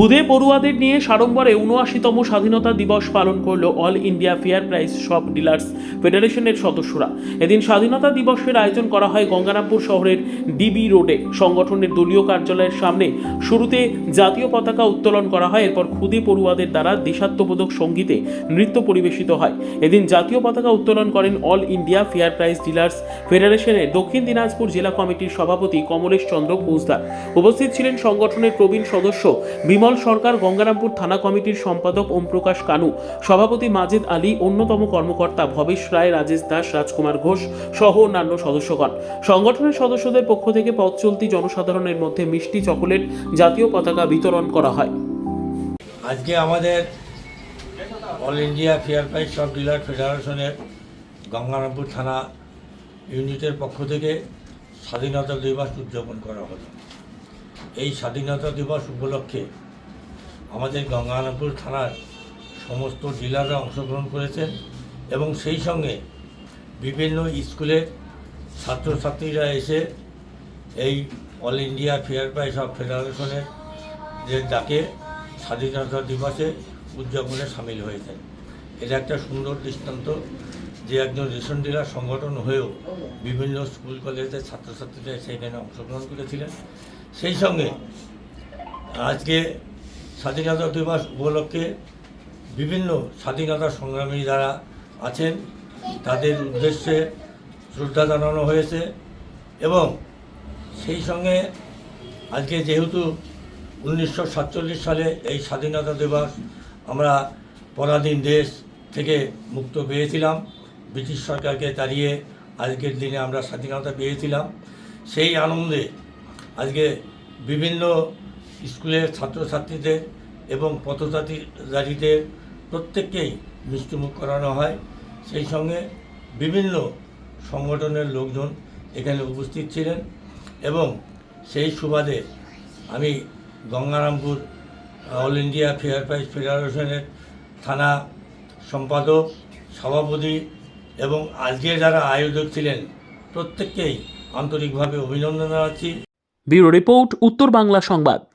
খুদে পড়ুয়াদের নিয়ে সাড়ম্বরে উনআশিতম স্বাধীনতা দিবস পালন করল all India fair price shop dealers ফেডারেশনের সদস্যরা। এদিন স্বাধীনতা দিবসের আয়োজন করা হয় গঙ্গারামপুর শহরের ডিবি রোডে। সংগঠনের দলীয় কার্যালয়ের সামনে শুরুতে জাতীয় পতাকা উত্তোলন করা হয়, এরপর খুদে পড়ুয়াদের দ্বারা দেশাত্মবোধক সঙ্গীতে নৃত্য পরিবেশিত হয়। এদিন জাতীয় পতাকা উত্তোলন করেন all India fair price dealers ফেডারেশনের দক্ষিণ দিনাজপুর জেলা কমিটির সভাপতি কমলেশ চন্দ্র ফৌজদার উপস্থিত ছিলেন সংগঠনের প্রবীণ সদস্য বিমল সরকার গঙ্গারামপুর থানা কমিটির সম্পাদক ওমপ্রকাশ কানু, সভাপতি মাজেদ আলী, অন্যতম কর্মকর্তা ভবেশ রায়, রাজেশ দাস, রাজকুমার ঘোষ সহ অন্যান্য সদস্যগণ। সংগঠনের সদস্যদের পক্ষ থেকে পথ চলতি জনসাধারণের মধ্যে মিষ্টি চকোলেট জাতীয় পতাকা বিতরণ করা হয়। আজকে আমাদের all India fair price shop dealer ফেডারেশনের গঙ্গারামপুর থানা ইউনিটের পক্ষ থেকে স্বাধীনতা দিবস উদযাপন করা হলো। এই স্বাধীনতা দিবস উপলক্ষে আমাদের গঙ্গারামপুর থানার সমস্ত ডিলাররা অংশগ্রহণ করেছেন এবং সেই সঙ্গে বিভিন্ন স্কুলের ছাত্রছাত্রীরা এসে এই all India fair price of ফেডারেশনের যে ডাকে স্বাধীনতা দিবসে উদযাপনে সামিল হয়েছেন এটা একটা সুন্দর দৃষ্টান্ত যে একজন রেশন ডিলার সংগঠন হয়েও বিভিন্ন স্কুল, কলেজের ছাত্রছাত্রীরা সেখানে অংশগ্রহণ করেছিলেন। সেই সঙ্গে আজকে স্বাধীনতা দিবস উপলক্ষে বিভিন্ন স্বাধীনতা সংগ্রামী যারা আছেন, তাদের উদ্দেশ্যে শ্রদ্ধা জানানো হয়েছে এবং সেই সঙ্গে আজকে যেহেতু উনিশশো সাতচল্লিশ সালে এই স্বাধীনতা দিবস আমরা পরাধীন দেশ থেকে মুক্ত পেয়েছিলাম, ব্রিটিশ সরকারকে তাড়িয়ে আজকের দিনে আমরা স্বাধীনতা পেয়েছিলাম। সেই আনন্দে আজকে বিভিন্ন স্কুলের ছাত্রছাত্রীদের এবং পথচারীদের প্রত্যেককেই মিষ্টিমুখ করানো হয়। সেই সঙ্গে বিভিন্ন সংগঠনের লোকজন এখানে উপস্থিত ছিলেন এবং সেই সুবাদে আমি Gangarampur all India fair price ফেডারেশনের থানা সম্পাদক, সভাপতি এবং আজকে যারা আয়োজক ছিলেন, প্রত্যেককেই আন্তরিকভাবে অভিনন্দন জানাচ্ছি। ব্যুরো রিপোর্ট, উত্তর বাংলা সংবাদ।